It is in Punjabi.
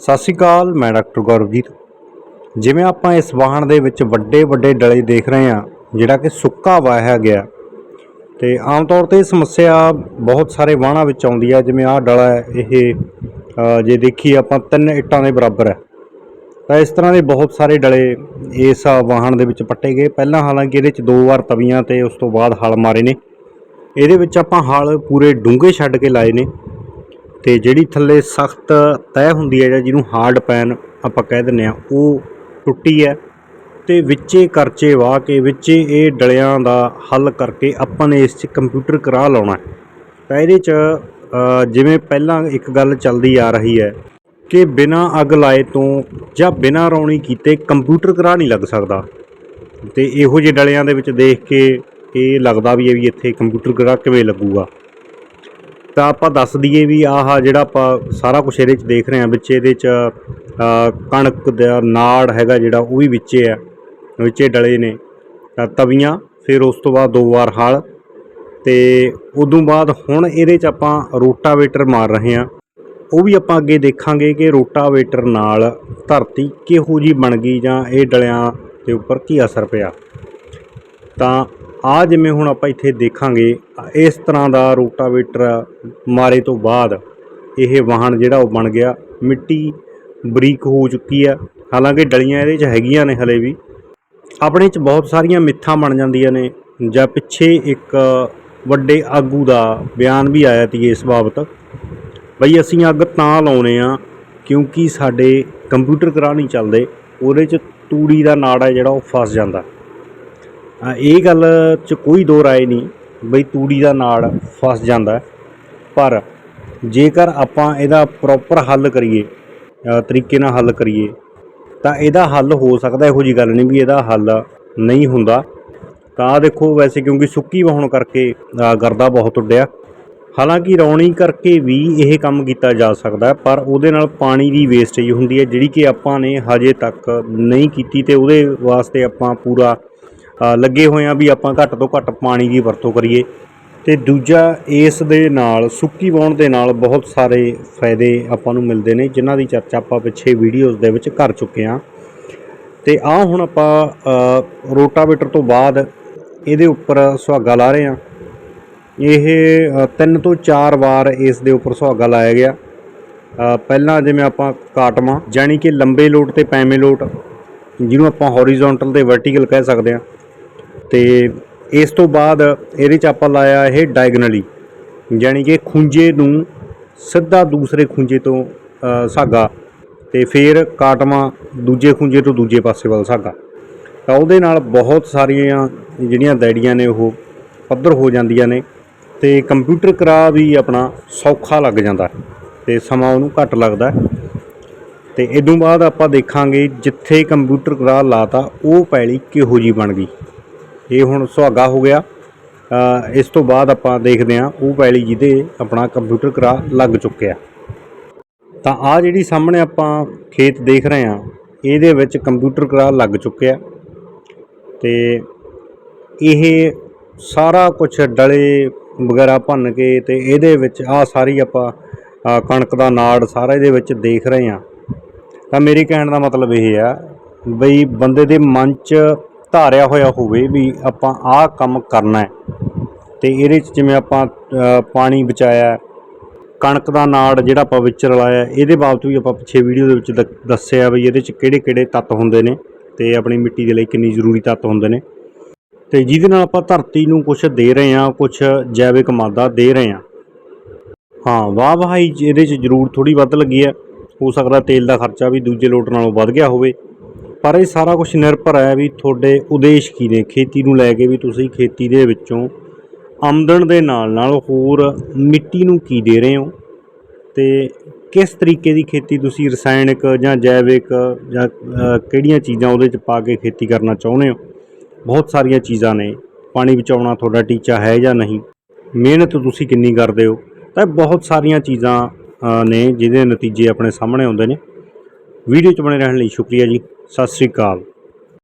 ਸਤਿ ਸ਼੍ਰੀ ਅਕਾਲ, ਮੈਂ ਡਾਕਟਰ ਗੌਰਵਜੀਤ। ਜਿਵੇਂ ਆਪਾਂ ਇਸ ਵਾਹਣ ਦੇ ਵਿੱਚ ਵੱਡੇ ਵੱਡੇ ਡਲੇ ਦੇਖ ਰਹੇ ਹਾਂ, ਜਿਹੜਾ ਕਿ ਸੁੱਕਾ ਵਾਹਿਆ ਗਿਆ। ਤੇ ਆਮ ਤੌਰ ਤੇ ਇਹ ਸਮੱਸਿਆ ਬਹੁਤ ਸਾਰੇ ਵਾਹਣਾਂ ਵਿੱਚ ਆਉਂਦੀ ਹੈ ਜਿਵੇਂ ਆਹ ਡਲਾ ਹੈ, ਇਹ ਜੇ ਦੇਖੀ ਆਪਾਂ ਤਿੰਨ ਇੱਟਾਂ ਦੇ ਬਰਾਬਰ ਹੈ। ਤਾਂ ਇਸ ਤਰ੍ਹਾਂ ਦੇ ਬਹੁਤ ਸਾਰੇ ਡਲੇ ਇਸ ਵਾਹਣ ਦੇ ਵਿੱਚ ਪੱਟੇ ਗਏ। ਪਹਿਲਾਂ ਹਾਲਾਂਕਿ ਇਹਦੇ ਵਿੱਚ ਦੋ ਵਾਰ ਤਵੀਆਂ ਤੇ ਉਸ ਤੋਂ ਬਾਅਦ ਹਲ ਮਾਰੇ ਨੇ। ਇਹਦੇ ਵਿੱਚ ਆਪਾਂ ਹਲ ਪੂਰੇ ਡੂੰਘੇ ਛੱਡ ਕੇ ਲਾਏ ਨੇ। ਤੇ ਜਿਹੜੀ ਥੱਲੇ ਸਖਤ ਤੈਅ ਹੁੰਦੀ ਹੈ ਜਾਂ ਜਿਹਨੂੰ ਹਾਰਡ ਪੈਨ ਆਪਾਂ ਕਹਿ ਦਿੰਨੇ ਆ ਉਹ ਟੁੱਟੀ ਹੈ ਤੇ ਵਿੱਚੇ ਕਰਚੇ ਵਾਹ ਕੇ ਵਿੱਚੇ ਇਹ ਡਲਿਆਂ ਦਾ ਹੱਲ ਕਰਕੇ ਆਪਾਂ ਨੇ ਇਸ 'ਚ ਕੰਪਿਊਟਰ ਕਰਾ ਲਾਉਣਾ ਹੈ। ਤਾਂ ਇਹਦੇ 'ਚ ਜਿਵੇਂ ਪਹਿਲਾਂ ਇੱਕ ਗੱਲ ਚੱਲਦੀ ਆ ਰਹੀ ਹੈ ਕਿ ਬਿਨਾਂ ਅੱਗ ਲਾਏ ਤੋਂ ਜਾਂ ਬਿਨਾਂ ਰੌਣੀ ਕੀਤੇ ਕੰਪਿਊਟਰ ਕਰਾ ਨਹੀਂ ਲੱਗ ਸਕਦਾ ਤੇ ਇਹੋ ਜਿਹੇ ਡਲਿਆਂ ਦੇ ਵਿੱਚ ਦੇਖ ਕੇ ਇਹ ਲੱਗਦਾ ਵੀ ਹੈ ਵੀ ਇੱਥੇ ਕੰਪਿਊਟਰ ਕਰਾ ਕਿਵੇਂ ਲੱਗੂਗਾ ਤਾਂ ਆਪਾਂ ਦੱਸ ਦਈਏ ਵੀ ਆਹ ਜਿਹੜਾ ਆਪਾਂ ਸਾਰਾ ਕੁਝ ਇਹਦੇ ਚ ਦੇਖ ਰਹੇ ਹਾਂ, ਵਿੱਚ ਇਹਦੇ ਚ ਕਣਕ ਦਾ ਨਾੜ ਹੈਗਾ ਜਿਹੜਾ, ਉਹ ਵੀ ਵਿੱਚੇ ਆ, ਵਿੱਚੇ ਡਲੇ ਨੇ। ਤਵੀਆਂ, ਫਿਰ ਉਸ ਤੋਂ ਬਾਅਦ ਦੋ ਵਾਰ ਹਲ ਤੇ ਉਦੋਂ ਬਾਅਦ ਹੁਣ ਇਹਦੇ ਚ ਆਪਾਂ ਰੋਟਾਵੇਟਰ ਮਾਰ ਰਹੇ ਹਾਂ। ਉਹ ਵੀ ਆਪਾਂ ਅੱਗੇ ਦੇਖਾਂਗੇ ਕਿ ਰੋਟਾਵੇਟਰ ਨਾਲ ਧਰਤੀ ਕਿਹੋ ਜੀ ਬਣ ਗਈ ਜਾਂ ਇਹ ਡਲਿਆਂ ਦੇ ਉੱਪਰ ਕੀ ਅਸਰ ਪਿਆ। ਤਾਂ ਆ ਜਿਵੇਂ ਹੁਣ ਆਪਾਂ ਇੱਥੇ ਦੇਖਾਂਗੇ ਇਸ ਤਰ੍ਹਾਂ ਦਾ ਰੋਟਾਵੇਟਰ ਮਾਰੇ ਤੋਂ ਬਾਅਦ ਇਹ ਵਾਹਣ ਜਿਹੜਾ ਉਹ ਬਣ ਗਿਆ। ਮਿੱਟੀ ਬਰੀਕ ਹੋ ਚੁੱਕੀ ਆ। ਹਾਲਾਂਕਿ ਡਲੀਆਂ ਇਹਦੇ 'ਚ ਹੈਗੀਆਂ ਨੇ ਹਲੇ ਵੀ। ਆਪਣੇ 'ਚ ਬਹੁਤ ਸਾਰੀਆਂ ਮਿੱਥਾਂ ਬਣ ਜਾਂਦੀਆਂ ਨੇ। ਜਾਂ ਪਿੱਛੇ ਇੱਕ ਵੱਡੇ ਆਗੂ ਦਾ ਬਿਆਨ ਵੀ ਆਇਆ ਸੀ ਇਸ ਬਾਬਤ। ਬਈ ਅਸੀਂ ਅੱਗ ਤਾਂ ਲਾਉਨੇ ਆ ਕਿਉਂਕਿ ਸਾਡੇ ਕੰਪਿਊਟਰ ਕਰਾ ਨਹੀਂ ਚੱਲਦੇ। ਉਹਦੇ 'ਚ ਤੂੜੀ ਦਾ ਨਾੜ ਹੈ ਜਿਹੜਾ ਉਹ ਫਸ ਜਾਂਦਾ। ਇਹ ਗੱਲ 'ਚ ਕੋਈ ਦੋ ਰਾਏ ਨਹੀਂ ਬਈ ਤੂੜੀ ਦਾ ਨਾੜ ਫਸ ਜਾਂਦਾ ਪਰ ਜੇਕਰ ਆਪਾਂ ਇਹਦਾ ਪ੍ਰੋਪਰ ਹੱਲ ਕਰੀਏ ਤਰੀਕੇ ਨਾਲ ਹੱਲ ਕਰੀਏ, ਤਾਂ ਇਹਦਾ ਹੱਲ ਹੋ ਸਕਦਾ, ਇਹੋ ਜੀ ਗੱਲ ਨਹੀਂ ਵੀ ਇਹਦਾ ਹੱਲ ਨਹੀਂ ਹੁੰਦਾ। ਤਾਂ ਦੇਖੋ ਵੈਸੇ ਕਿਉਂਕਿ ਸੁੱਕੀ ਵਾਹੁਣ ਕਰਕੇ ਗਰਦਾ ਬਹੁਤ ਉੱਡਿਆ। ਹਾਲਾਂਕਿ ਰੌਣੀ ਕਰਕੇ ਵੀ ਇਹ ਕੰਮ ਕੀਤਾ ਜਾ ਸਕਦਾ ਪਰ ਉਹਦੇ ਨਾਲ ਪਾਣੀ ਦੀ ਵੇਸਟੇਜ ਹੁੰਦੀ ਹੈ, ਜਿਹੜੀ ਕਿ ਆਪਾਂ ਨੇ ਹਜੇ ਤੱਕ ਨਹੀਂ ਕੀਤੀ ਤੇ ਉਹਦੇ ਵਾਸਤੇ ਆਪਾਂ ਪੂਰਾ ਲੱਗੇ ਹੋਏ ਆ ਵੀ ਆਪਾਂ ਘੱਟ ਤੋਂ ਘੱਟ ਪਾਣੀ ਦੀ ਵਰਤੋਂ ਕਰੀਏ। ਤੇ ਦੂਜਾ ਇਸ ਦੇ ਨਾਲ ਸੁੱਕੀ ਵਾਉਣ ਦੇ ਨਾਲ ਬਹੁਤ ਸਾਰੇ ਫਾਇਦੇ ਆਪਾਂ ਨੂੰ ਮਿਲਦੇ ਨੇ ਜਿਨ੍ਹਾਂ ਦੀ ਚਰਚਾ ਆਪਾਂ ਪਿੱਛੇ ਵੀਡੀਓਜ਼ ਦੇ ਵਿੱਚ ਕਰ ਚੁੱਕੇ ਹਾਂ। ਤੇ ਆ ਹੁਣ ਆਪਾਂ ਅ, ਰੋਟਾਵੇਟਰ ਤੋਂ ਬਾਅਦ ਇਹਦੇ ਉੱਪਰ ਸੁਹਾਗਾ ਲਾ ਰਹੇ ਹਾਂ। ਇਹ ਤਿੰਨ ਤੋਂ ਚਾਰ ਵਾਰ ਇਸ ਦੇ ਉੱਪਰ ਸੁਹਾਗਾ ਲਾਇਆ ਗਿਆ। ਪਹਿਲਾਂ ਜਿਵੇਂ ਆਪਾਂ ਕਾਟਮਾ ਜਾਣੀ ਕਿ ਲੰਬੇ ਲੋਟ ਤੇ ਪੈਵੇਂ ਲੋਟ ਜਿਹਨੂੰ ਆਪਾਂ ਹੌਰੀਜ਼ੌਂਟਲ ਤੇ ਵਰਟੀਕਲ ਕਹਿ ਸਕਦੇ ਹਾਂ ਤੇ ਇਸ ਤੋਂ ਬਾਅਦ ਇਹਦੇ ਚ ਆਪਾਂ ਲਾਇਆ ਇਹ ਡਾਇਗਨਲੀ ਯਾਨੀ ਕਿ ਖੁੰਝੇ ਨੂੰ ਸਿੱਧਾ ਦੂਸਰੇ ਖੁੰਝੇ ਤੋਂ ਸਾਗਾ ਤੇ ਫਿਰ ਕਾਟਵਾ ਦੂਜੇ ਖੁੰਝੇ ਤੋਂ ਦੂਜੇ ਪਾਸੇ ਵੱਲ ਸਾਗਾ। ਤਾਂ ਉਹਦੇ ਨਾਲ ਬਹੁਤ ਸਾਰੀਆਂ ਜਿਹੜੀਆਂ ਦੈੜੀਆਂ ਨੇ ਉਹ ਪੱਧਰ ਹੋ ਜਾਂਦੀਆਂ ਨੇ ਤੇ ਕੰਪਿਊਟਰ ਕਰਾ ਵੀ ਆਪਣਾ ਸੌਖਾ ਲੱਗ ਜਾਂਦਾ ਹੈ ਤੇ ਸਮਾਂ ਉਹਨੂੰ ਘੱਟ ਲੱਗਦਾ ਹੈ। ਤੇ ਇਦੋਂ ਬਾਅਦ ਆਪਾਂ ਦੇਖਾਂਗੇ ਜਿੱਥੇ ਕੰਪਿਊਟਰ ਕਰਾ ਲਾਤਾ, ਉਹ ਪੈਲੀ ਕਿਹੋ ਜੀ ਬਣ ਗਈ। ਇਹ ਹੁਣ ਸੁਹਾਗਾ ਹੋ ਗਿਆ। ਇਸ ਤੋਂ ਬਾਅਦ ਆਪਾਂ ਦੇਖਦੇ ਹਾਂ, ਉਹ ਪੈਲੀ ਜਿਹਦੇ ਆਪਣਾ ਕੰਪਿਊਟਰ ਕਰਾ ਲੱਗ ਚੁੱਕਿਆ ਤਾਂ ਆ ਜਿਹੜੀ ਸਾਹਮਣੇ ਆਪਾਂ ਖੇਤ ਦੇਖ ਰਹੇ ਹਾਂ, ਇਹਦੇ ਵਿੱਚ ਕੰਪਿਊਟਰ ਕਰਾ ਲੱਗ ਚੁੱਕਿਆ ਤੇ ਇਹ ਸਾਰਾ ਕੁਝ ਡਲੇ ਵਗੈਰਾ ਭੰਨ ਕੇ ਤੇ ਇਹਦੇ ਵਿੱਚ ਆ ਸਾਰੀ ਆਪਾਂ ਕਣਕ ਦਾ ਨਾੜ ਸਾਰਾ ਇਹਦੇ ਵਿੱਚ ਦੇਖ ਰਹੇ ਹਾਂ। ਤਾਂ ਮੇਰੇ ਕਹਿਣ ਦਾ ਮਤਲਬ ਇਹ ਆ ਬਈ ਬੰਦੇ ਦੇ ਮਨ 'ਚ ਧਾਰਿਆ ਹੋਇਆ ਹੋਵੇ ਵੀ ਆਪਾਂ ਆਹ ਕੰਮ ਕਰਨਾ ਹੈ। ਤੇ ਇਹਦੇ 'ਚ ਜਿਵੇਂ ਆਪਾਂ ਪਾਣੀ ਬਚਾਇਆ, ਕਣਕ ਦਾ ਨਾੜ ਜਿਹੜਾ ਆਪਾਂ ਵਿੱਚ ਰਲਾਇਆ, ਇਹਦੇ ਬਾਬਤ ਵੀ ਆਪਾਂ ਪਿੱਛੇ ਵੀਡੀਓ ਦੇ ਵਿੱਚ ਦ- ਦੱਸਿਆ ਵੀ ਇਹਦੇ 'ਚ ਕਿਹੜੇ ਕਿਹੜੇ ਤੱਤ ਹੁੰਦੇ ਨੇ ਤੇ ਆਪਣੀ ਮਿੱਟੀ ਦੇ ਲਈ ਕਿੰਨੀ ਜ਼ਰੂਰੀ ਤੱਤ ਹੁੰਦੇ ਨੇ। ਤੇ ਜਿਹਦੇ ਨਾਲ ਆਪਾਂ ਧਰਤੀ ਨੂੰ ਕੁਝ ਦੇ ਰਹੇ ਹਾਂ ਕੁਝ ਜੈਵਿਕ ਮਾਦਾ ਦੇ ਰਹੇ ਹਾਂ। ਹਾਂ ਵਾਹ ਵਾਹੀ ਇਹਦੇ 'ਚ ਜ਼ਰੂਰ ਥੋੜੀ ਵੱਧ ਲੱਗੀ ਹੈ। ਹੋ ਸਕਦਾ ਤੇਲ ਦਾ ਖਰਚਾ ਵੀ ਦੂਜੇ ਲੋਟ ਨਾਲੋਂ ਵੱਧ ਗਿਆ ਹੋਵੇ। ਪਰ ਇਹ ਸਾਰਾ ਕੁਝ ਨਿਰਭਰ ਹੈ ਵੀ ਤੁਹਾਡੇ ਉਦੇਸ਼ ਕੀ ਨੇ, ਖੇਤੀ ਨੂੰ ਲੈ ਕੇ ਵੀ ਤੁਸੀਂ ਖੇਤੀ ਦੇ ਵਿੱਚੋਂ ਆਮਦਨ ਦੇ ਨਾਲ ਨਾਲ ਹੋਰ ਮਿੱਟੀ ਨੂੰ ਕੀ ਦੇ ਰਹੇ ਹੋ ਤੇ ਕਿਸ ਤਰੀਕੇ ਦੀ ਖੇਤੀ ਤੁਸੀਂ ਰਸਾਇਣਿਕ ਜਾਂ ਜੈਵਿਕ ਜਾਂ ਕਿਹੜੀਆਂ ਚੀਜ਼ਾਂ ਉਹਦੇ 'ਚ ਪਾ ਕੇ ਖੇਤੀ ਕਰਨਾ ਚਾਹੁੰਦੇ ਹੋ? ਬਹੁਤ ਸਾਰੀਆਂ ਚੀਜ਼ਾਂ ਨੇ, ਪਾਣੀ ਬਚਾਉਣਾ ਤੁਹਾਡਾ ਟੀਚਾ ਹੈ ਜਾਂ ਨਹੀਂ? ਮਿਹਨਤ ਤੁਸੀਂ ਕਿੰਨੀ ਕਰਦੇ ਹੋ? ਤਾਂ ਬਹੁਤ ਸਾਰੀਆਂ ਚੀਜ਼ਾਂ ਨੇ ਜਿਹਦੇ ਨਤੀਜੇ ਆਪਣੇ ਸਾਹਮਣੇ ਆਉਂਦੇ ਨੇ। ਵੀਡੀਓ 'ਚ ਬਣੇ ਰਹਿਣ ਲਈ ਸ਼ੁਕਰੀਆ ਜੀ। ਸਤਿ ਸ੍ਰੀ ਅਕਾਲ।